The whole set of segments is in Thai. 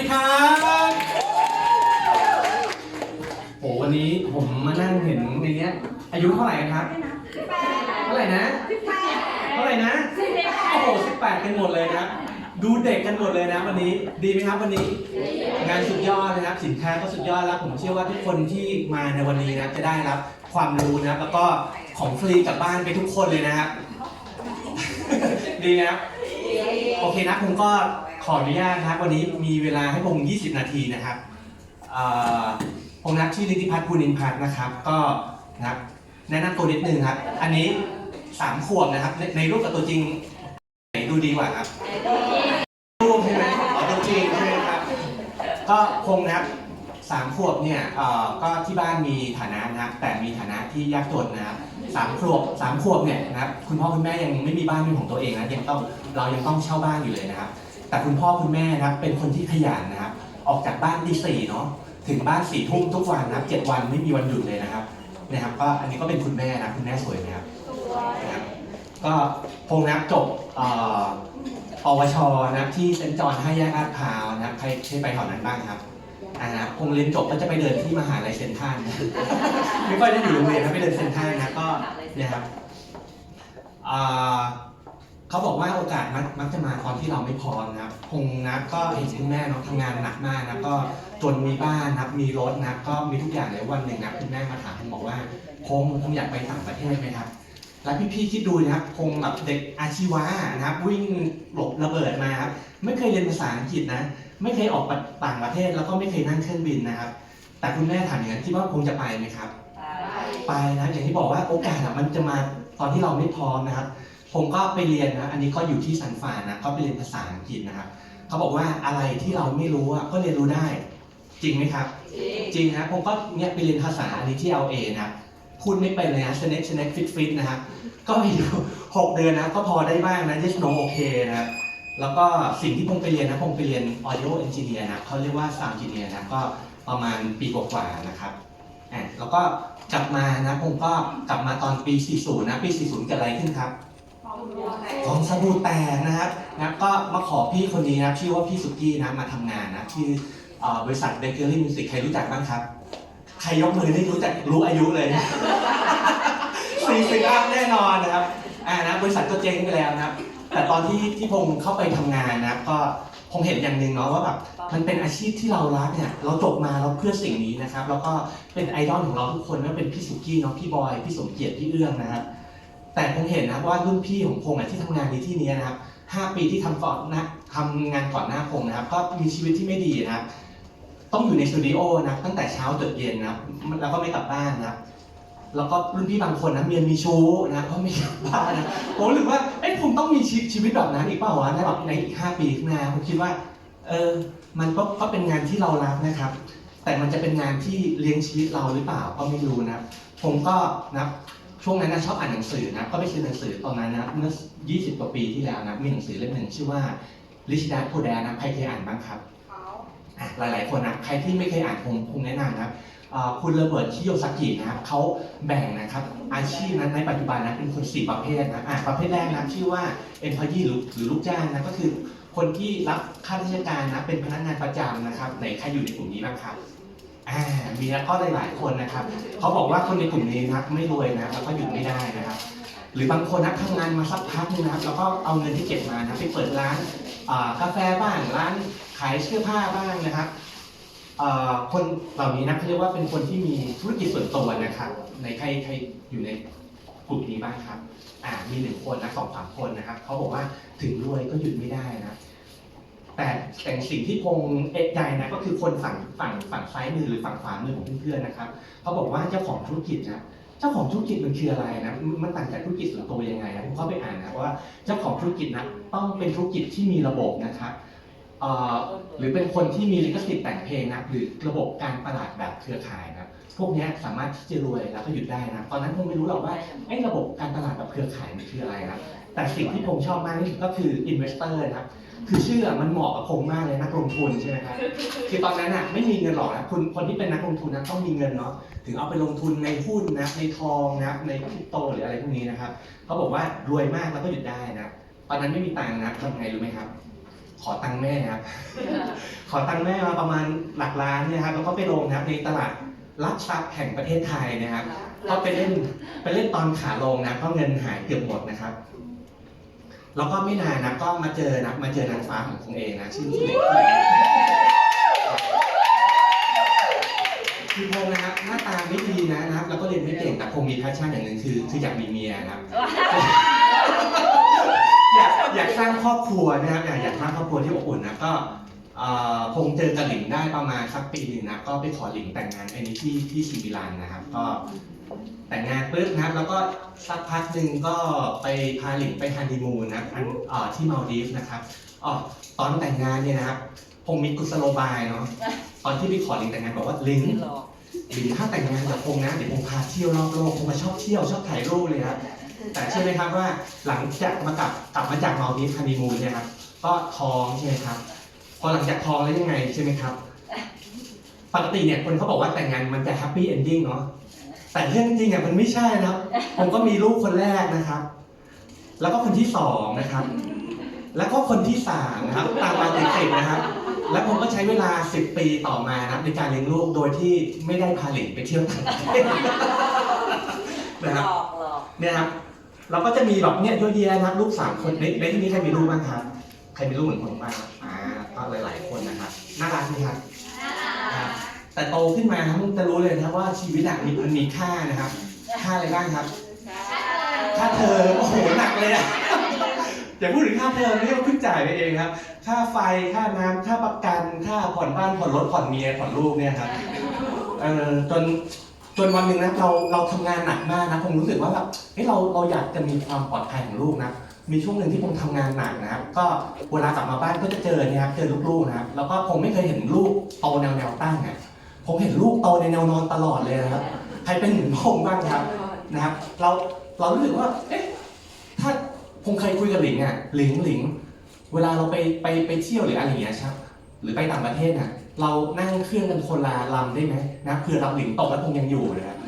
ดีครับโหวันนี้ผมมานั่งเห็นในเนี้ย อายุเท่าไหร่กันครับ เท่าไหร่นะ เท่าไหร่นะ โอ้โหสิบแปดกันหมดเลยนะครับดูเด็กกันหมดเลยนะวันนี้ ดีไหมครับวันนี้ งานสุดยอดนะครับ สินค้าก็สุดยอดแล้ว ผมเชื่อว่าทุกคนที่มาในวันนี้นะจะได้รับความรู้นะครับแล้วก็ของฟรีกลับบ้านไปทุกคนเลยนะครับ ดีนะครับ โอเคนะผมก็ ขออนุญาตนะครับวันนี้มีเวลาให้ผม20 นาทีนะครับเอ่อผมนักชื่อลิติพัฒน์ภูนินพัฒน์นะครับ ก็นะครับแนะนำตัวนิดนึงครับ อันนี้ 3 ขวบนะครับ ในในรูปกับตัวจริงไหนดูดีกว่าครับรูปใช่ไหมอ๋อตัวจริงใช่ไหมครับ ก็คงนะครับสามขวบเนี่ยเอ่อก็ที่บ้านมีฐานะนะครับแต่มีฐานะที่ยากจนนะครับสามขวบสามขวบเนี่ยนะครับคุณพ่อคุณแม่ยังไม่มีบ้านเป็นของตัวเองนะยังต้องเรายังต้องเช่าบ้านอยู่เลยนะครับ แต่คุณพ่อคุณแม่นะครับเป็นคนที่ขยันนะครับ ออกจากบ้านตีสี่เนาะถึงบ้านสี่ทุ่มทุกวันนะครับเจ็ดวันไม่มีวันหยุดเลยนะครับนะครับ ก็อันนี้ก็เป็นคุณแม่นะคุณแม่สวยไหมครับนะครับก็พงนับจบเอ่อปวชนะครับที่เซนต์จอห์นห้าแยกลาดพร้าวนะครับใครเคยไปแถวนั้นบ้างครับอ่านะครับคงเรียนจบก็จะไปเดินที่มหาลัยเซนทรัลนไม่ค่อยได้อยู่โรงเรียนนะไปเดินเซนทรัลนะก็นี่ยครับอ่า เขาบอกว่าโอกาสมักมักจะมาตอนที่เราไม่พร้อมนะครับคงนะก็เห็นคุณแม่เนาะทำงานหนักมากนะก็จนมีบ้านนะครับมีรถนับก็มีทุกอย่างเลยวันหนึ่งนะคุณแม่มาถามผมบอกว่าคงคงอยากไปต่างประเทศไหมครับแล้วพี่ๆคิดดูนะครับคงแบบเด็กอาชีวะนะครับ วิ่งหลบระเบิดมาครับไม่เคยเรียนภาษาอังกฤษนะ ไม่เคยออกไปต่างประเทศแล้วก็ไม่เคยนั่งเครื่องบินนะครับ แต่คุณแม่ถามอย่างนั้นคิดว่าคงจะไปไหมครับ ไปนะอย่างที่บอกว่าโอกาสอะมันจะมาตอนที่เราไม่พร้อมนะครับ ผมก็ไปเรียนนะอันนี้ก็อยู่ที่ซันฟรานนะก็ไปเรียนภาษาอังกฤษนะครับเขาบอกว่าอะไรที่เราไม่รู้อะก็เรียนรู้ได้ จริงไหมครับ จริงนะผมก็เนี่ยไปเรียนภาษาอันนี้ที่ LA นะครับพูดไม่เป็นเลยนะสเน็กสเน็กฟิตฟิตนะครับก็อยู่หกเดือนนะก็พอได้บ้างนะ yes no โอเคนะครับแล้วก็สิ่งที่ผมไปเรียนนะผมไปเรียน audio engineer นะเขาเรียกว่า sound engineer นะก็ประมาณปีกว่าๆนะครับอะแล้วก็กลับมานะผมก็กลับมาตอนปี 40 นะ ปี 40 เกิดอะไรขึ้นครับ ฟองสบู่แตกนะครับนะก็มาขอพี่คนนี้นะชื่อว่าพี่สุกี้นะมาทำงานนะที่เอ่อบริษัท Bakery Music ใครรู้จักบ้างครับ ใครยกมือได้รู้จักรู้อายุเลยสี่สิบอัพแน่นอนนะครับ อ่านะบริษัทก็เจ๊งไปแล้วนะครับ แต่ตอนที่ที่พงเข้าไปทำงานนะครับ ก็คงเห็นอย่างหนึ่งเนาะว่าแบบมันเป็นอาชีพที่เรารักเนี่ยเราจบมาเราเพื่อสิ่งนี้นะครับ แล้วก็เป็นไอดอลของเราทุกคนไม่ว่าเป็นพี่สุกี้เนาะพี่บอยพี่สมเกียรติพี่เอื้องนะครับ แต่คงเห็นนะว่ารุ่นพี่ของพงอะที่ทำงานในที่นี้นะครับห้าปีที่ทำก่อนนะทำงานก่อนหน้าพงนะครับ ก็มีชีวิตที่ไม่ดีนะครับ ต้องอยู่ในสตูดิโอนะตั้งแต่เช้าจนเย็นนะครับแล้วก็ไม่กลับบ้านนะครับ แล้วก็รุ่นพี่บางคนนะเมียมีชู้นะก็ไม่กลับบ้านนะผมรู้สึกว่าเอ้ยผมต้องมีชีชีวิตแบบนั้นอีกเปล่าวะในแบบในอีกห้าปีข้างหน้าผมคิดว่า เออมันก็ก็เป็นงานที่เรารักนะครับ แต่มันจะเป็นงานที่เลี้ยงชีวิตเราหรือเปล่าก็ไม่รู้นะครับผมก็นะ ช่วงนั้นนะชอบอ่านหนังสือนะก็ไปซื้อหนังสือตอนนั้นนะเมื่อ 20 กว่าปีที่แล้วนะมีหนังสือเล่มหนึ่งชื่อว่าลิชิดาโพแดนะใครเคยอ่านบ้างครับอะหลายๆคนนะใครที่ไม่เคยอ่านผมผมแนะนำนะครับอ่าคุณระเบิดชิโยซากินะครับเขาแบ่งนะครับอาชีพนั้นในปัจจุบันนะเป็นคนสี่ประเภทนะอ่าประเภทแรกนะชื่อว่า employee หรือหรือลูกจ้างนะก็คือคนที่รับค่าราชการนะเป็นพนักงานประจำนะครับไหนใครอยู่ในกลุ่มนี้บ้างครับ อ่ามีแล้วก็หลาย ๆ คนนะครับเขาบอกว่าคนในกลุ่มนี้นะครับไม่รวยนะแล้วก็หยุดไม่ได้นะครับ หรือบางคนนะทำงานมาสักพักนึงนะครับแล้วก็เอาเงินที่เก็บมานะไปเปิดร้านอ่ากาแฟบ้างร้านขายเสื้อผ้าบ้างนะครับเอ่อคนเหล่านี้นะเขาเรียกว่าเป็นคนที่มีธุรกิจส่วนตัวนะครับในใครใครอยู่ในกลุ่มนี้บ้างครับอ่ามีหนึ่งคนนะสองสามคนนะครับเขาบอกว่าถึงรวยก็หยุดไม่ได้นะ แต่แต่สิ่งที่พงเอกใจนะก็คือคนฝั่งฝั่งฝั่งซ้ายมือหรือฝั่งขวามือของเพื่อนๆนะครับเขาบอกว่าเจ้าของธุรกิจนะเจ้าของธุรกิจมันคืออะไรนะมันต่างจากธุรกิจส่วนตัวยังไงนะผมเข้าไปอ่านนะว่าเจ้าของธุรกิจนะต้องเป็นธุรกิจที่มีระบบนะครับหรือเป็นคนที่มีลิขสิทธิ์แต่งเพลงนะหรือระบบการตลาดแบบเครือข่ายนะพวกนี้สามารถที่จะรวยแล้วก็หยุดได้นะตอนนั้นผมไม่รู้หรอกว่าไอ้ระบบการตลาดแบบเครือข่ายมันคืออะไรนะแต่สิ่งที่ผมชอบมากที่สุดก็คือ investor นะครับ คือชื่ออะมันเหมาะกับผมมากเลยนักลงทุนใช่ไหมครับคือตอนนั้นอะไม่มีเงินหรอกนะคุณคนที่เป็นนักลงทุนนะต้องมีเงินเนาะถึงเอาไปลงทุนในหุ้นนะในทองนะในคริปโตหรืออะไรพวกนี้นะครับเขาบอกว่ารวยมากแล้วก็หยุดได้นะตอนนั้นไม่มีตังค์นะทำไงรู้ไหมครับ ขอตังค์แม่ครับ ขอตังค์แม่มาประมาณหลักล้านเนี่ยครับแล้วก็ไปลงนะครับในตลาดลักทรัพย์แห่งประเทศไทยนะครับก็ไปเล่นไปเล่นตอนขาลงนะก็เงินหายเกือบหมดนะครับ แล้วก็ไม่นานนะก็มาเจอนะมาเจอนางฟ้าของคงเองนะชื่อชื่อเด็กคือพงษ์นะครับหน้าตาไม่ดีนะนะครับ แล้วก็เรียนไม่เก่งแต่คงมีแพชชั่นอย่างหนึ่งคือคืออยากมีเมียนะครับ อยากอยากสร้างครอบครัวนะครับอยากอยากสร้างครอบครัวที่อบอุ่นนะก็คงเจอกับหลิงได้ประมาณสักปีหนึงนะก็ไปขอหลิงแต่งงานไอ้นี้ที่ที่ซิมิลานนะครับ ก็ แต่งงานปุ๊บนะครับแล้วก็สักพักหนึ่งก็ไปพาหลิงไปฮันนีมูนนะอันเอ่อที่มาลดีฟส์นะครับอ๋อตอนแต่งงานเนี่ยนะครับคงมีกุศโลบายเนาะตอนที่ไปขอหลิงแต่งงานบอกว่าหลิงหลอกหรือถ้าแต่งงานกับพงนะเดี๋ยวพงพาเที่ยวรอบโลกพงมาชอบเที่ยวชอบถ่ายรูปเลยครับแต่เชื่อไหมครับว่าหลังจากมากลับกลับมาจากมาลดีฟส์ฮันนีมูนเนี่ยครับก็ท้องใช่ไหมครับพอหลังจากท้องแล้วยังไงใช่ไหมครับปกติเนี่ยคนเขาบอกว่าแต่งงานมันจะแฮปปี้เอนดิ้งเนาะ แต่เรื่องจริงอะมันไม่ใช่นะครับ ผมก็มีลูกคนแรกนะครับ แล้วก็คนที่สองนะครับ แล้วก็คนที่สามนะครับตามมาติดๆนะครับ แล้วผมก็ใช้เวลา10ปีต่อมานะครับในการเลี้ยงลูกโดยที่ไม่ได้พาหลิงไปเที่ยวต่างประเทศหนะครับลอกหลอกเนี่ยครับเราก็จะมีแบบเนี่ยเยอะแยะนะครับลูกสามคนในในที่นี้ใครมีลูกบ้างครับ ใครมีลูกเหมือนผมบ้างอ่าก็หลาย ๆ คนนะครับน่ารักไหมครับครับ แต่โตขึ้นมาครับจะรู้เลยนะครับว่าชีวิตอะมีมันมีค่านะครับ ค่าอะไรบ้างครับ ค่าเทอมโอ้โหหนักเลยอะอย่าพูดถึงค่าเทอมนี่เราเพิ่งจ่ายไปเองครับ ค่าไฟค่าน้ำค่าประกันค่าผ่อนบ้านผ่อนรถผ่อนเมียผ่อนลูกเนี่ยครับเออจนจนวันหนึ่งนะเราเราทำงานหนักมากนะผมรู้สึกว่าแบบเฮ้ยเราเราอยากจะมีความปลอดภัยของลูกนะมีช่วงหนึ่งที่ผมทำงานหนักนะครับ ก็เวลากลับมาบ้านก็จะเจอเนี่ยครับเจอลูกๆนะครับแล้วก็ผมไม่เคยเห็นลูกโตแนวแนวตั้งอะ ผมเห็นลูกโตในแนวนอนตลอดเลยนะครับ ใครเป็นเหมือนผมบ้างครับนะครับ เราเรารู้สึกว่า เอ๊ะ ถ้าผมเคยคุยกับหลิงอะ หลิงหลิง เวลาเราไปไปไปเที่ยวหรืออะไรอย่างเงี้ยครับ หรือไปต่างประเทศน่ะ เรานั่งเครื่องกันคนละลำได้ไหมนะเผื่อเราหลิงตกแล้วคงยังอยู่นะครับ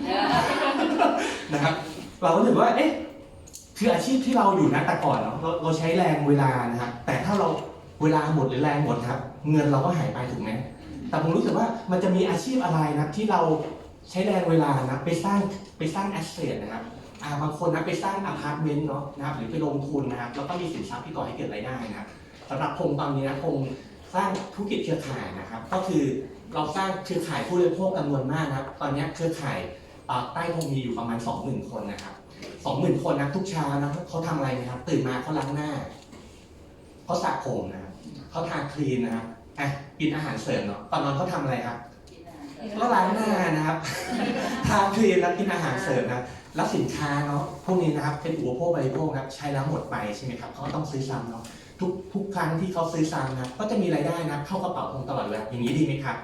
นะครับ เราก็รู้สึกว่า เอ๊ะ คืออาชีพที่เราอยู่นะแต่ก่อนเนาะ เราเราใช้แรงเวลานะครับ แต่ถ้าเราเวลาหมดหรือแรงหมดครับ เงินเราก็หายไปถูกไหม แต่ผมรู้สึกว่ามันจะมีอาชีพอะไรนะที่เราใช้แรงเวลานะไปสร้างไปสร้างแอสเซทนะครับอ่าบางคนนะไปสร้างอพาร์ตเมนต์เนาะนะครับหรือไปลงทุนนะครับแล้วก็มีสินทรัพย์ที่ก่อให้เกิดรายได้นะครับสำหรับพงตอนนี้นะพงสร้างธุรกิจเครือข่ายนะครับ ก็คือเราสร้างเครือข่ายผู้บริโภคจำนวนมากนะครับ ตอนนี้เครือข่ายใต้พงมีอยู่ประมาณ 20,000 คนนะครับ20,000 คนนะทุกเช้านะเขาทำอะไรนะครับ ตื่นมาเขาล้างหน้าเขาสระผมนะเขาทาครีมนะครับ อะกินอาหารเสริมเนาะตอนนอนเขาทำอะไรครับก็ล้างหน้านะครับ ทาครีมแล้วกินอาหารเสริมนะแล้วสินค้าเนาะพวกนี้นะครับเป็นอุปโภคบริโภคนะครับใช้แล้วหมดไปใช่ไหมครับเขาก็ต้องซื้อซ้ำเนาะทุกทุกครั้งที่เขาซื้อซ้ำนะก็จะมีรายได้นะเข้ากระเป๋าคงตลอดเวลาอย่างนี้ดีไหมครับ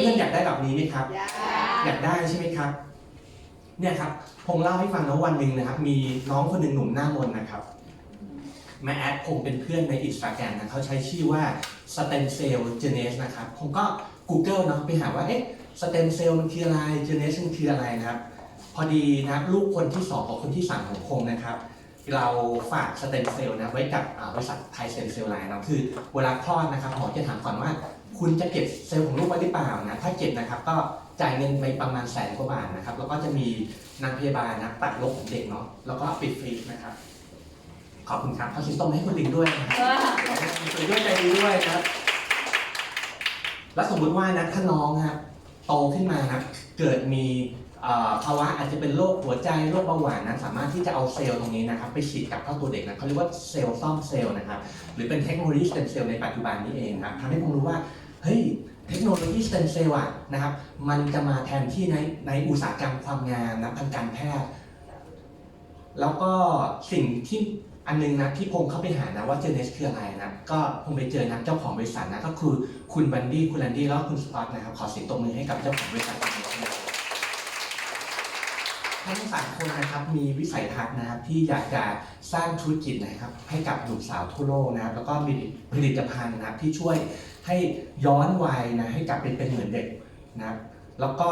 เพื่อนๆอยากได้แบบนี้ไหมครับ อยากได้ใช่ไหมครับ เนี่ยครับผมเล่าให้ฟังนะวันหนึ่งนะครับ มีน้องคนหนึ่งหนุ่มหน้ามนต์นะครับ มาแอดผมเป็นเพื่อนในอินสตาแกรมนะเขาใช้ชื่อว่า stem cell genes นะครับผมก็ Google เนาะไปหาว่าเอ๊ะ stem cell มันคืออะไร genes มันคืออะไรนะครับ พอดีนะครับลูกคนที่สองกับคนที่สามของคงนะครับ เราฝากสเต็มเซลล์นะไว้กับบริษัทไทยเซนเซลไลน์นะคือเวลาคลอดนะครับหมอจะถามก่อนว่าคุณจะเก็บเซลล์ของลูกไว้หรือเปล่านะ ถ้าเก็บนะครับก็จ่ายเงินไปประมาณแสนกว่าบาทนะครับ แล้วก็จะมีนางพยาบาลนะตัดลบของเด็กเนาะ แล้วก็ปิดฟรีนะครับ ขอบคุณครับเขาสิงโตมาให้คุณลิงด้วยนะครับสวยด้วยใจดีด้วยนะครับ แล้วสมมุติว่านะถ้าน้องครับโตขึ้นมานะเกิดมีเอ่อภาวะอาจจะเป็นโรคหัวใจโรคเบาหวานนะสามารถที่จะเอาเซลล์ตรงนี้นะครับ ไปฉีดกลับเข้าตัวเด็กนะเขาเรียกว่าเซลล์ซ่อมเซลล์นะครับหรือเป็นเทคโนโลยีสเต็มเซลล์ในปัจจุบันนี้เองนะครับทำให้ผมรู้ว่าเฮ้ยเทคโนโลยีสเต็มเซลล์อะนะครับมันจะมาแทนที่ในในอุตสาหกรรมความงามนะทางการแพทย์แล้วก็สิ่งที่ อันนึงนะที่พงเข้าไปหานะว่าเจเนสคืออะไรนะ ก็พงไปเจอนะเจ้าของบริษัทนะก็คือคุณบันดี้คุณแลนดี้แล้วคุณสกอตนะครับขอเสียงตบมือให้กับเจ้าของบริษัททั้งสามคนนะครับมีวิสัยทัศน์นะครับที่อยากจะสร้างธุรกิจนะครับให้กับหนุ่มสาวทั่วโลกนะครับแล้วก็มีผลิตภัณฑ์นะครับที่ช่วยให้ย้อนวัยนะให้กลับเป็นเป็นเหมือนเด็กนะครับแล้วก็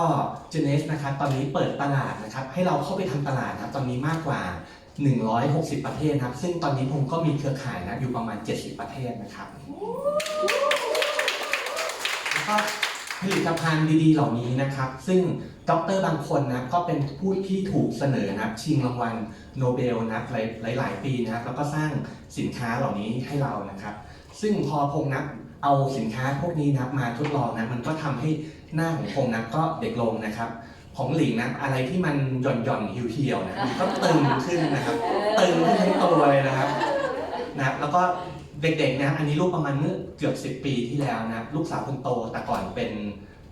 เจเนสนะครับตอนนี้เปิดตลาดนะครับให้เราเข้าไปทำตลาดนะครับตอนนี้มากกว่า 160 ประเทศนะครับ ซึ่งตอนนี้ผมก็มีเครือข่ายนะอยู่ประมาณ 70 ประเทศนะครับ แล้วก็ผลิตภัณฑ์ดีๆ เหล่านี้นะครับ ซึ่งด็อกเตอร์บางคนนะก็เป็นผู้ที่ถูกเสนอนะชิงรางวัลโนเบลนะหลายหลายๆปีนะครับแล้วก็สร้างสินค้าเหล่านี้ให้เรานะครับ ซึ่งพอพงนับเอาสินค้าพวกนี้นะมาทดลองนะมันก็ทำให้หน้าของพงนับก็เด็กลงนะครับ ของหลิงนะอะไรที่มันหย่อนหย่อนๆเหี่ยวๆนะมันก็ตึงขึ้นนะครับตึงขึ้นทั้งตัวเลยนะครับนะครับแล้วก็เด็กๆนะอันนี้รูปประมาณเมื่อเกือบ 10 ปีที่แล้วนะลูกสาวคนโตแต่ก่อนเป็น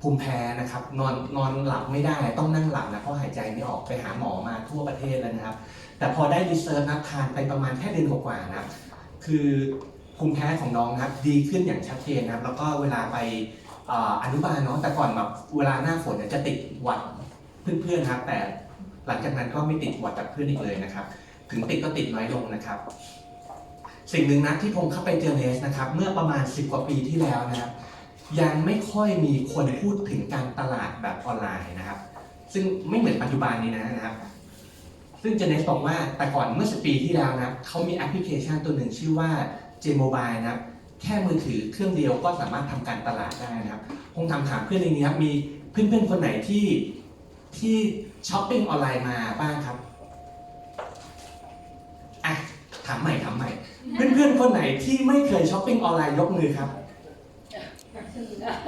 ภูมิแพ้นะครับนอนนอนหลับไม่ได้ต้องนั่งหลับนะเพราะหายใจไม่ออกไปหาหมอมาทั่วประเทศแล้วนะครับ แต่พอได้รีเสิร์ชนะทานไปประมาณแค่เดือนกว่าๆนะครับคือภูมิแพ้ของน้องนะครับดีขึ้นอย่างชัดเจนนะครับแล้วก็เวลาไปเอ่ออนุบาลเนาะแต่ก่อนแบบเวลาหน้าฝนเนี่ยจะติดหวัด เพื่อนๆนะครับแต่หลังจากนั้นก็ไม่ติดหวัดจากเพื่อนอีกเลยนะครับ ถึงติดก็ติดน้อยลงนะครับ สิ่งหนึ่งนะที่ผมเข้าไปเจอเนสนะครับ เมื่อประมาณ 10 กว่าปีที่แล้วนะครับยังไม่ค่อยมีคนพูดถึงการตลาดแบบออนไลน์นะครับ ซึ่งไม่เหมือนปัจจุบันนี้นะครับ ซึ่งเจเนสบอกว่าแต่ก่อนเมื่อ10ปีที่แล้วนะเขามีแอปพลิเคชันตัวหนึ่งชื่อว่า J Mobile นะครับแค่มือถือเครื่องเดียวก็สามารถทำการตลาดได้นะครับ คงทำถามเพื่อนในนี้ครับมีเพื่อนๆคนไหนที่ ที่ช้อปปิ้งออนไลน์มาบ้างครับอะถามใหม่ถามใหม่ เพื่อนๆคนไหนที่ไม่เคยช้อปปิ้งออนไลน์ยกมือครับ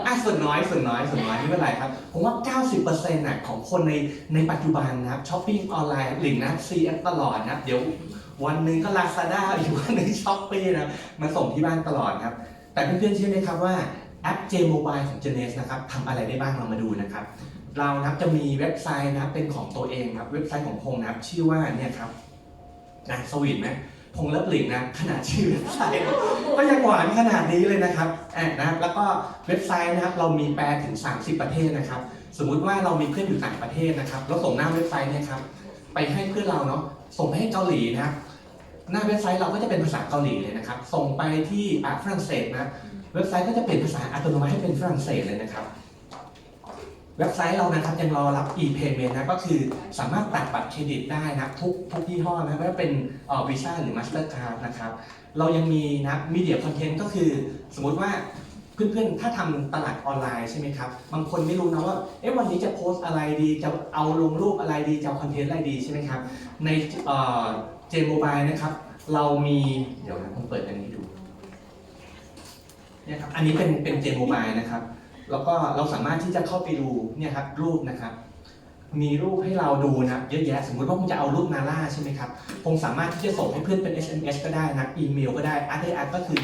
อะส่วนน้อยส่วนน้อยส่วนน้อยไม่เป็นไรครับ ผมว่า 90%น่ะของคนในในปัจจุบันนะครับช้อปปิ้งออนไลน์หลิงนะ CF ตลอดนะเดี๋ยววันหนึ่งก็ Lazada อีกวันหนึ่งช้อปปี้นะมาส่งที่บ้านตลอดครับ แต่เพื่อนๆเชื่อไหมครับว่าแอป J Mobile ของ Genes นะครับทำอะไรได้บ้างเรามาดูนะครับ เรานะครับจะมีเว็บไซต์นะเป็นของตัวเองครับเว็บไซต์ของพงนะครับชื่อว่าเนี่ยครับนะสวีทไหมพงเลิฟหลิงนะขนาดชื่อเว็บไซต์ก็ยังหวานขนาดนี้เลยนะครับอะนะครับแล้วก็เว็บไซต์นะครับเรามีแปลถึง 30 ประเทศนะครับ สมมุติว่าเรามีเพื่อนอยู่ต่างประเทศนะครับเราส่งหน้าเว็บไซต์เนี่ยครับไปให้เพื่อนเราเนาะส่งไปให้เกาหลีนะครับหน้าเว็บไซต์เราก็จะเป็นภาษาเกาหลีเลยนะครับ ส่งไปที่ฝรั่งเศสนะเว็บไซต์ก็จะเปลี่ยนภาษาอัตโนมัติให้เป็นฝรั่งเศสเลยนะครับ เว็บไซต์เรานะครับยังรอรับ e-payment นะก็คือสามารถตัดบัตรเครดิตได้นะทุกทุกยี่ห้อนะไม่ว่าเป็นวีซ่าหรือ Mastercard นะครับเรายังมีนะมีเดียคอนเทนต์ก็คือสมมุติว่าเพื่อนๆ ถ้าทำตลาดออนไลน์ใช่ไหมครับ บางคนไม่รู้นะว่า เอ๊ะ วันนี้จะโพสอะไรดี จะเอาลงรูปอะไรดี จะเอาคอนเทนต์อะไรดีใช่ไหมครับ ในเจมโมบายนะครับ เรามี เดี๋ยวนะผมเปิดอันนี้ดู เนี่ยครับ อันนี้เป็นเป็นเจมโมบายนะครับ แล้วก็เราสามารถที่จะเข้าไปดูเนี่ยครับรูปนะครับ มีรูปให้เราดูนะเยอะแยะสมมุติว่าผมจะเอารูปนาร่าใช่ไหมครับผมสามารถที่จะส่งให้เพื่อนเป็น SMS ก็ได้นะอีเมลก็ได้อาร์ตอาร์ตก็คือ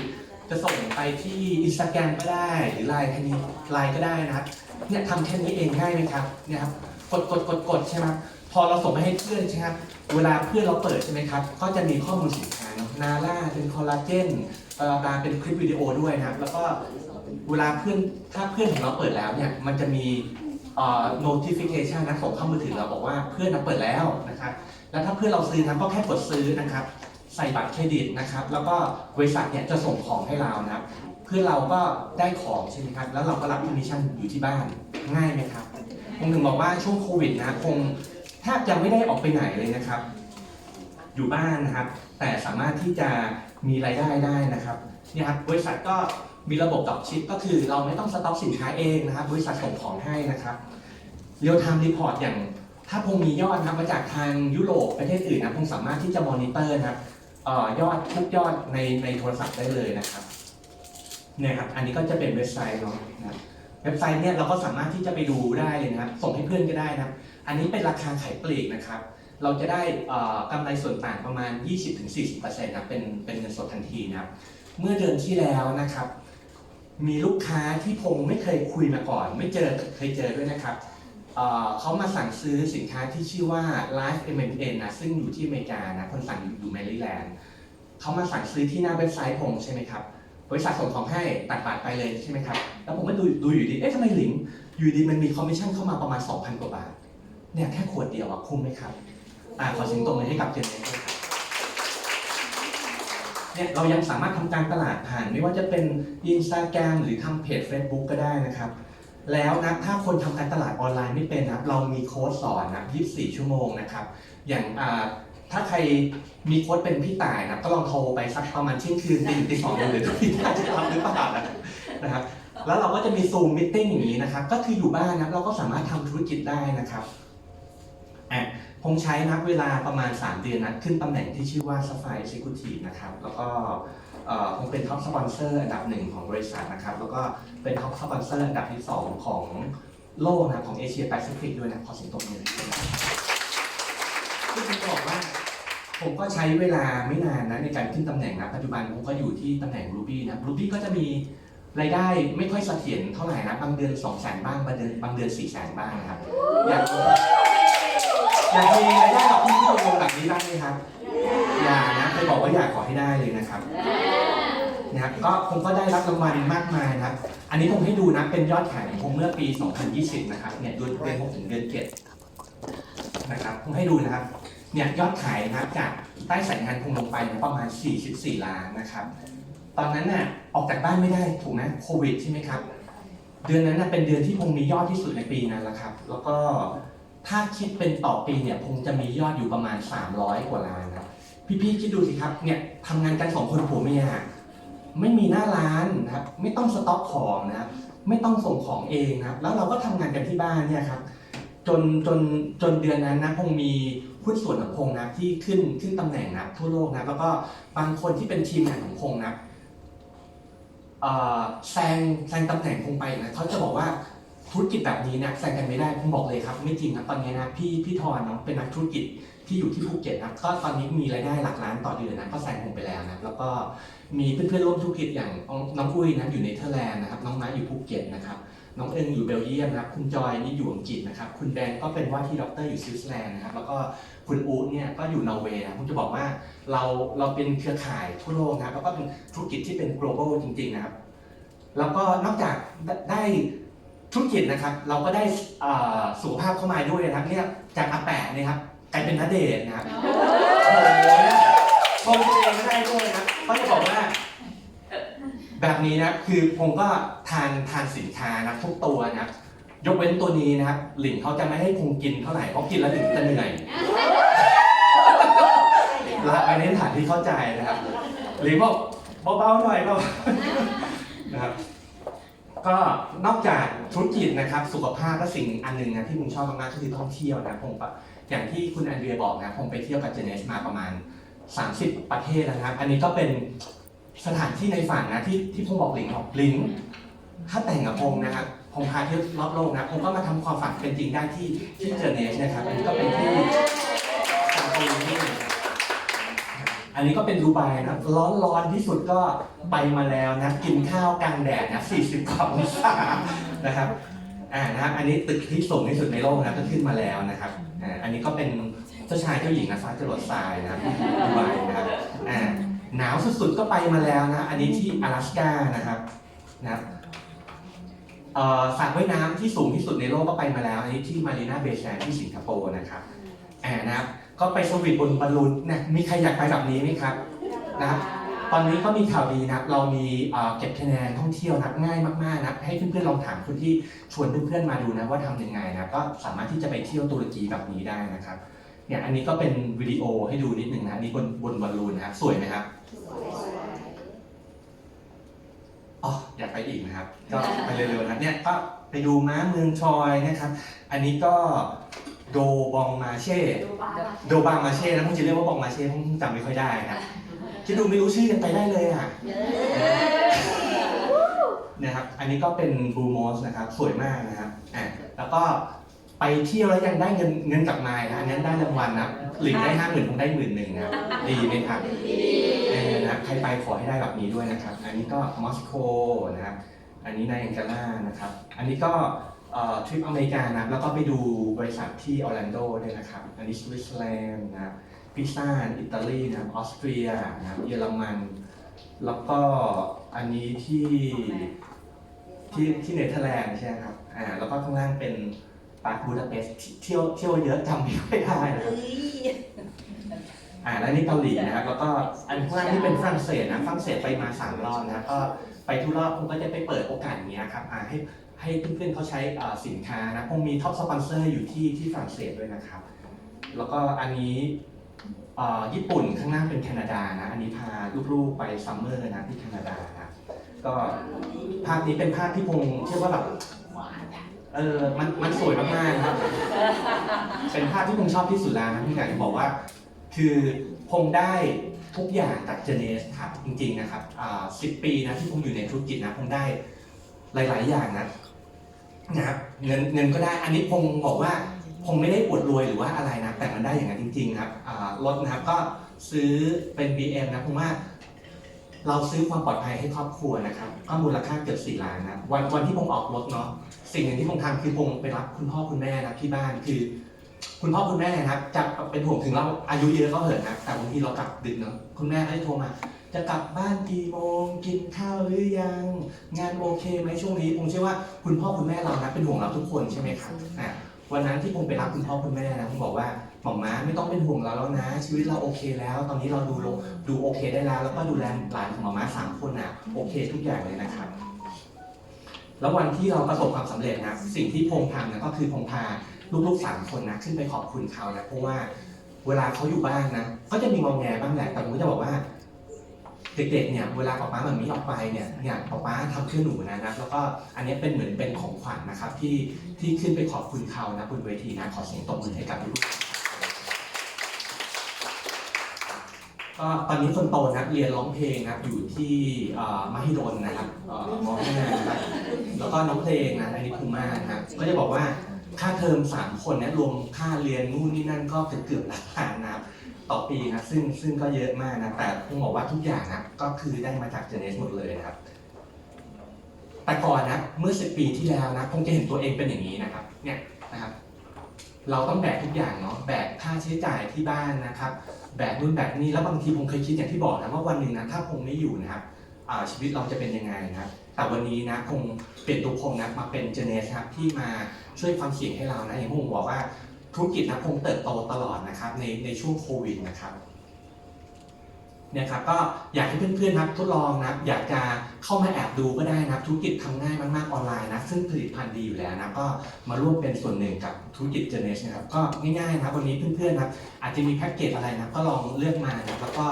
จะส่งไปที่ Instagram ก็ได้ หรือไลน์แค่นี้ไลน์ก็ได้นะครับเนี่ยทำแค่นี้เองง่ายไหมครับเนี่ยครับกดกดกดกดใช่ไหมพอเราส่งไปให้เพื่อนใช่ไหมครับเวลาเพื่อนเราเปิดใช่ไหมครับ ก็จะมีข้อมูลสินค้านาะนาร่าเป็นคอลลาเจนเอ่อมาเป็นคลิปวิดีโอด้วยนะครับแล้วก็ เวลาเพื่อนถ้าเพื่อนของเราเปิดแล้วเนี่ยมันจะมีเอ่อ notification นะส่งเข้ามือถือเราบอกว่าเพื่อนเราเปิดแล้วนะครับแล้วถ้าเพื่อนเราซื้อนะก็แค่กดซื้อนะครับ ใส่บัตรเครดิตนะครับ แล้วก็บริษัทเนี่ยจะส่งของให้เรานะครับ เพื่อนเราก็ได้ของใช่ไหมครับแล้วเราก็รับคอมมิชชั่นอยู่ที่บ้านง่ายไหมครับผมถึงบอกว่าช่วงโควิดนะคงแทบจะไม่ได้ออกไปไหนเลยนะครับ อยู่บ้านนะครับ แต่สามารถที่จะมีรายได้ได้นะครับเนี่ยครับบริษัทก็ มีระบบดรอปชิปก็คือเราไม่ต้องสต็อกสินค้าเองนะครับบริษัทส่งของให้นะครับเรียลไทม์รีพอร์ตอย่างถ้าพงมียอดนะครับมาจากทางยุโรปประเทศอื่นนะพงสามารถที่จะมอนิเตอร์นะครับเอ่อยอดทุกยอดในในโทรศัพท์ได้เลยนะครับเนี่ยครับอันนี้ก็จะเป็นเว็บไซต์เนาะนะเว็บไซต์เนี่ยเราก็สามารถที่จะไปดูได้เลยนะครับส่งให้เพื่อนก็ได้นะอันนี้เป็นราคาขายปลีกนะครับ เราจะได้กำไรส่วนต่างประมาณ 20-40%นะเป็นเป็นเงินสดทันทีนะครับเมื่อเดือนที่แล้วนะครับ มีลูกค้าที่พงไม่เคยคุยมาก่อน ไม่เจอเคยเจอด้วยนะครับเอ่อเขามาสั่งซื้อสินค้าที่ชื่อว่า Life M&N นะซึ่งอยู่ที่อเมริกานะคนสั่งอยู่แมริแลนด์เขามาสั่งซื้อที่หน้าเว็บไซต์ผมใช่ไหมครับบริษัทส่งของให้ตัดบาทไปเลยใช่ไหมครับแล้วผมก็ดูดูอยู่ดีเอ๊ะทำไมหลิงอยู่ดีมันมีคอมมิชชั่นเข้ามาประมาณ 2,000 กว่าบาทเนี่ยแค่ขวดเดียวอะคุ้มไหมครับอ่าขอเสิงตรงเลยให้กับเจนนี่ด้วยครับ เนี่ยเรายังสามารถทำการตลาดผ่าน ไม่ว่าจะเป็น Instagram หรือทำเพจ Facebook ก็ได้นะครับ แล้วนะถ้าคนทำการตลาดออนไลน์ไม่เป็นนะเรามีโค้ดสอนนะ24 ชั่วโมงนะครับ อย่างอ่าถ้าใครมีโค้ดเป็นพี่ต่ายนะก็ลองโทรไปสักประมาณเที่ยงคืนตีหนึ่งตีสองหรือพี่ต่ายจะรับหรือเปล่านะนะครับแล้วเราก็จะมีซูมมิทติ้งอย่างนี้นะครับ ก็คืออยู่บ้านนะเราก็สามารถทำธุรกิจได้นะครับอะ ผมใช้นับเวลาประมาณ 3 เดือนนะขึ้นตำแหน่งที่ชื่อว่า s a f f i r Executive นะครับ แล้วก็ผมเป็นท็อปสปอนเซอร์อันดับหนึ่งของบริษัทนะครับ แล้วก็เป็นท็อปสปอนเซอร์อันดับที่ 2 ของโลกนะของเอเชียแปซิฟิกด้วยนะขอเสียงตบมือที่ผมบอกว่าผมก็ใช้เวลาไม่นานนะในการขึ้นตำแหน่งนะปัจจุบันผมก็อยู่ที่ตำแหน่ง Ruby นะ Ruby ก็จะมีรายได้ไม่ค่อยเสถียรเท่าไหร่นะ บางเดือน2 0 0 0 0 0บ้าง บางเดือนบางเดือน4 0 0 0 0 0บ้างนะครับ อยาก อยากมีรายได้แบบที่ที่ลงแบบนี้บ้างไหมครับ อย่านะไปบอกว่าอยากขอให้ได้เลยนะครับนะครับก็ผมก็ได้รับรางวัลมากมายนะครับ อันนี้ผมให้ดูนะ เป็นยอดขายของผมเมื่อปี 2020 นะครับ เนี่ยเดือนเดือนหกถึงเดือนเจ็ดนะครับผมให้ดูนะครับ เนี่ยยอดขายนะครับจากใต้สายงานคงลงไปเนี่ยประมาณ 44 ล้านนะครับ ตอนนั้นน่ะออกจากบ้านไม่ได้ถูกไหมโควิดใช่ไหมครับ เดือนนั้นน่ะเป็นเดือนที่คงมียอดที่สุดในปีนั้นแหละครับ แล้วก็ ถ้าคิดเป็นต่อปีเนี่ยคงจะมียอดอยู่ประมาณ 300 กว่าล้านนะพี่ๆคิดดูสิครับเนี่ยทำงานกันสองคนผัวเมียไม่มีหน้าร้านนะครับไม่ต้องสต็อกของนะครับไม่ต้องส่งของเองนะครับ แล้วเราก็ทำงานกันที่บ้านเนี่ยครับจนจนจนเดือนนั้นนะคงมีหุ้นส่วนของพงนะที่ขึ้นขึ้นตำแหน่งนะทั่วโลกนะแล้วก็บางคนที่เป็นทีมงานของพงนะเอ่อแซงแซงตำแหน่งพงไปนะเขาจะบอกว่า ธุรกิจแบบนี้นะแซงกันไม่ได้ผมบอกเลยครับ ไม่จริงนะตอนนี้นะพี่พี่ทอนเนาะเป็นนักธุรกิจที่อยู่ที่ภูเก็ตนะก็ตอนนี้มีรายได้หลักล้านต่อเดือนนะก็แซงผมไปแล้วนะแล้วก็มีเพื่อนๆร่วมธุรกิจอย่างน้องอุ้ยนะอยู่เนเธอร์แลนด์นะครับน้องม้าอยู่ภูเก็ตนะครับน้องเอิงอยู่เบลเยียมนะครับคุณจอยนี่อยู่อังกฤษนะครับคุณแดนก็เป็นว่าที่ด็อกเตอร์อยู่สวิตเซอร์แลนด์นะครับแล้วก็คุณอู๊ดเนี่ยก็อยู่นอร์เวย์นะผมจะบอกว่าเราเราเป็นเครือข่ายทั่วโลกนะแล้วก็เป็นธุรกิจที่เป็น global จริงๆนะครับแล้วก็นอกจากได้ ธุรกิจนะครับ เราก็ได้อ่าสุขภาพเข้ามาด้วยนะครับ เนี่ยจากอาแปะเนะครับกลายเป็นนเดชน์นะครับโอ้โหชมตัวเองไม่ได้ด้วยนะครับก็จะบอกว่า แบบนี้นะคือผมก็ทานทานสินค้านะทุกตัวนะครับยกเว้นตัวนี้นะครับ หลิงเขาจะไม่ให้คงกินเท่าไหร่เพราะกินแล้วหลิงจะเหนื่อยละไปในฐานที่เข้าใจนะครับ หลิงบอกเบาๆหน่อยเบาๆนะครับ ก็นอกจากธุรกิจนะครับสุขภาพและสิ่งอันหนึ่งนะที่ผมชอบมากๆก็คือท่องเที่ยวนะผมปะอย่างที่คุณแอนเดรียบอกนะผมไปเที่ยวกับเจเนสมาประมาณ 30 ประเทศแล้วนะครับอันนี้ก็เป็นสถานที่ในฝันนะที่ที่ผมบอกหลิงบอกลิงถ้าแต่งกับผมนะครับผมพาเที่ยวรอบโลกนะผมก็มาทำความฝันเป็นจริงได้ที่ที่เจเนสนะครับอันนี้ก็เป็นที่ซาโตนี่นะครับ อันนี้ก็เป็นดูไบนะร้อนร้อนที่สุดก็ไปมาแล้วนะกินข้าวกลางแดดนะ40กว่าองศานะครับอ่านะอันนี้ตึกที่สูงที่สุดในโลกนะก็ขึ้นมาแล้วนะครับอันนี้ก็เป็นเจ้าชายเจ้าหญิงนะฟ้าจรดทรายนะดูไบนะครับอ่าหนาวสุดๆก็ไปมาแล้วนะอันนี้ที่阿拉斯กานะครับนะสระว่ายน้ำที่สูงที่สุดในโลกก็ไปมาแล้วอันนี้ที่มารีนาเบย์นที่สิงคโปร์นะครับอ่านะครับ ก็ไปสวีทบนบอลลูนนะมีใครอยากไปแบบนี้ไหมครับนะครับตอนนี้ก็มีข่าวดีนับเรามีเก็บคะแนนท่องเที่ยวนะง่ายมากๆนะให้เพื่อนๆลองถามคนที่ชวนเพื่อนๆมาดูนะว่าทำยังไงนะก็สามารถที่จะไปเที่ยวตุรกีแบบนี้ได้นะครับเนี่ยอันนี้ก็เป็นวิดีโอให้ดูนิดหนึ่งนะนี่บนบนบอลลูนนะครับสวยไหมครับอ๋ออยากไปอีกนะครับ ก็ไปเร็วๆนะครับเนี่ยก็ไปดูม้าเมืองชอยนะครับ อันนี้ก็ โดบองมาเช่โดบางมาเช่นะผมจะเรียกว่าบองมาเช่ผมจำไม่ค่อยได้นะคิดดูไม่รู้ชื่อกันไปได้เลยอะ นะครับ อันนี้ก็เป็นบลูมอสนะครับ สวยมากนะครับอะแล้วก็ไปเที่ยวแล้วยังได้เงินเงินกลับมานะอันนั้นได้รางวัลนะหลิงได้ห้าหมื่นผมได้หมื่นหนึ่งนะครับดีไหมครับเออนะครับใครไปขอให้ได้แบบนี้ด้วยนะครับ อันนี้ก็มอสโกนะครับ อันนี้ในแองกาล่านะครับ อันนี้ก็เอ่อ ทริปอเมริกานะครับแล้วก็ไปดูบริษัทที่ออร์แลนโดด้วยนะครับอันนี้สวิตเซอร์แลนด์นะครับพิซซ่าอิตาลีนะครับออสเตรียนะครับเยอรมัน แล้วก็อันนี้ที่ที่ที่เนเธอร์แลนด์ใช่ไหมครับอ่าแล้วก็ข้างล่างเป็นปาร์คบูดาเปสต์เที่ยวเที่ยวเยอะจำไม่ค่อยได้นะครับอ่าแล้วนี่เกาหลีนะครับแล้วก็อันข้างล่างนี่เป็นฝรั่งเศสนะฝรั่งเศสไปมาสามรอบนะครับก็ไปทุกรอบผมก็จะไปเปิดโอกาสอย่างเงี้ยครับอ่าให้ ให้เพื่อนๆเขาใช้สินค้านะผมมีท็อปสปอนเซอร์อยู่ที่ที่ฝรั่งเศสด้วยนะครับ แล้วก็อันนี้ญี่ปุ่นข้างหน้าเป็นแคนาดานะ อันนี้พาลูกๆไปซัมเมอร์นะที่แคนาดานะก็ภาพนี้เป็นภาพที่พงเชื่อว่าแบบเออมันมันสวยมากๆครับเป็นภาพที่พงชอบที่สุดแล้วนะพี่อยากจะบอกว่า คือพงได้ทุกอย่างจากเจเนสครับจริงๆนะครับสิบปีนะที่พงอยู่ในธุรกิจนะพงได้หลาย ๆ อย่างนะ นะครับเงินเงินก็ได้ อันนี้พงบอกว่าพงไม่ได้อวดรวยหรือว่าอะไรนะ แต่มันได้อย่างนั้นจริงๆครับอ่ารถนะครับก็ซื้อเป็น BM นะผมว่า เราซื้อความปลอดภัยให้ครอบครัวนะครับ ก็มูลค่าเกือบสี่ล้านนะวันวันที่ผมออกรถเนาะสิ่งหนึ่งที่ผมทำคือผมไปรับคุณพ่อคุณแม่นะที่บ้านคือ คุณพ่อคุณแม่นะครับจะเป็นห่วงถึงเราอายุเยอะก็เถอะนะแต่บางทีเรากลับดึกเนาะคุณแม่ก็จะโทรมา จะกลับบ้านกี่โมง กินข้าวหรือยัง งานโอเคไหมช่วงนี้ผมเชื่อว่าคุณพ่อคุณแม่เรานะเป็นห่วงเราทุกคนใช่ไหมครับอะวันนั้นที่ผมไปรับคุณพ่อคุณแม่นะผมบอกว่าหมอม้าไม่ต้องเป็นห่วงเราแล้วนะ ชีวิตเราโอเคแล้ว ตอนนี้เราดูโลดูโอเคได้แล้วแล้วก็ดูแลหลานของหมอม้าสามคนน่ะโอเคทุกอย่างเลยนะครับ แล้ววันที่เราประสบความสำเร็จนะสิ่งที่พงทำนะก็คือพงพาลูกๆสามคนนะขึ้นไปขอบคุณเขานะเพราะว่าเวลาเขาอยู่บ้านนะก็จะมีงองแงบ้างแหละแต่ผมก็จะบอกว่า เด็กๆเนี่ยเวลาป๊าป๊าแบบนี้ออกไปเนี่ยเนี่ยป๊าป๊าทำเพื่อหนูนะนะแล้วก็อันนี้เป็นเหมือนเป็นของขวัญนะครับที่ที่ขึ้นไปขอบคุณเขานะบนเวทีนะขอเสียงตบมือให้กับลูกๆ ก็ตอนนี้คนโตนะเรียนร้องเพลงนะครับอยู่ที่เอ่อมหิดลนะครับเอ่อมห้านะครับแล้วก็น้องเพลงนะอันนี้ภูมานะครับก็จะบอกว่าค่าเทอมสามคนเนี่ยรวมค่าเรียนนู่นนี่นั่นก็เกือบเกือบๆหลักล้านนะครับต่อปีนะซึ่งซึ่งก็เยอะมากนะแต่ผมบอกว่าทุกอย่างนะก็คือได้มาจากเจเนสหมดเลยนะครับ แต่ก่อนนะเมื่อสิปีที่แล้วนะคงจะเห็นตัวเองเป็นอย่างนี้นะครับเนี่ยนะครับ เราต้องแบกทุกอย่างเนาะแบกค่าใช้จ่ายที่บ้านนะครับ แบกนู่นแบกนี่แล้วบางทีผมเคยคิดอย่างที่บอกนะว่าวันหนึ่งนะถ้าผมไม่อยู่นะครับชีวิตเราจะเป็นยังไงนะครับแต่วันนี้นะคงเปลี่ยนตัวพงนะมาเป็นเจเนสครับที่มาช่วยความเสี่ยงให้เรานะอย่างที่ผมบอกว่าธุรกิจนะคงเติบโตตลอดนะครับในในช่วงโควิดนะครับ เนี่ยครับก็อยากให้เพื่อนๆนับทดลองนะอยากจะเข้ามาแอบดูก็ได้นับธุรกิจทำง่ายมากๆออนไลน์นะซึ่งผลิตภัณฑ์ดีอยู่แล้วนะก็มาร่วมเป็นส่วนหนึ่งกับธุรกิจเจเนสนะครับก็ง่ายๆนะวันนี้เพื่อนๆนับอาจจะมีแพ็กเกจอะไรนะก็ลองเลือกมานะแล้วก็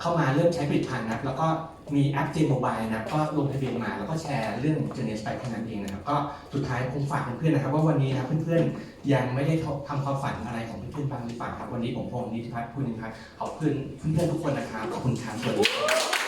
เข้ามาเริ่มใช้ผลิตภัณฑ์นะแล้วก็ มีแอปเจมโมบายนะก็ลงทะเบียนมาแล้วก็แชร์เรื่องเจเนสไปแค่นั้นเองนะครับ ก็สุดท้ายผมฝากเพื่อนๆนะครับ ว่าวันนี้นะเพื่อนๆยังไม่ได้ทำความฝันอะไรของเพื่อนๆบ้างหรือเปล่าครับวันนี้ผมพงศ์นิติพัฒน์คุณนิติพัฒน์ขอบคุณเพื่อนๆทุกคนนะครับขอบคุณครับสวัสดีครับ